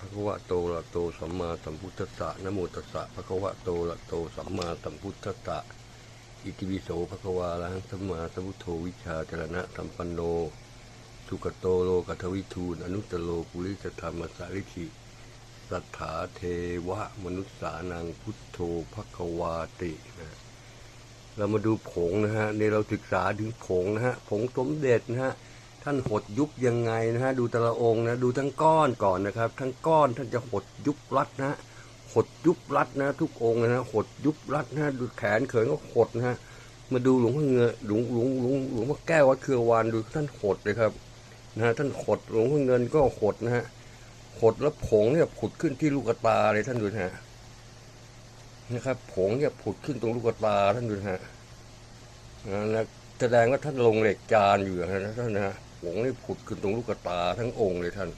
พระควะโตอะโตสัมมาสัมพุทธัสสะนะโมตัสสะภะควะโตอะโตสัมมาสัมพุทธัสสะอิติปิโสภะควะอะระหังสัมมาสัมพุทโธวิชาจรณะสัมปันโนสุกโตโลกัทวิทูนอนุตโลปุริสธรรมสาริธิสัทธาเทวะมนุษสานังพุทโธภควาตินะเรามาดูผงนะฮะในเราศึกษาถึงผงนะฮะผงสมเด็จนะฮะ ท่านหดยุบยังไงนะฮะดูแต่ละองค์นะดูทั้งก้อนก่อนนะครับ ทั้งก้อนท่านจะหดยุบรัดนะหดยุบรัดนะ ทุกองค์นะหดยุบรัดนะดูแขนเขินก็หดนะฮะมาดูหลวงพ่อเงือหลวงหลวงหลวงหลวงพ่อแก้ววัดเครือวานดูท่านหดเลยครับนะฮะท่านขดหลวงพ่อเงินก็ขดนะฮะขดแล้วผงเนี่ยผุดขึ้นที่ลูกตาเลยท่านดูนะฮะนะครับผงเนี่ยผุดขึ้นตรงลูกตาท่านดูนะฮะนะแสดงว่าท่านลงเหล็กจานอยู่นะท่านนะ งนี่ผุดขึ้นตรงลูกตาทั้งองค์เลยท่าน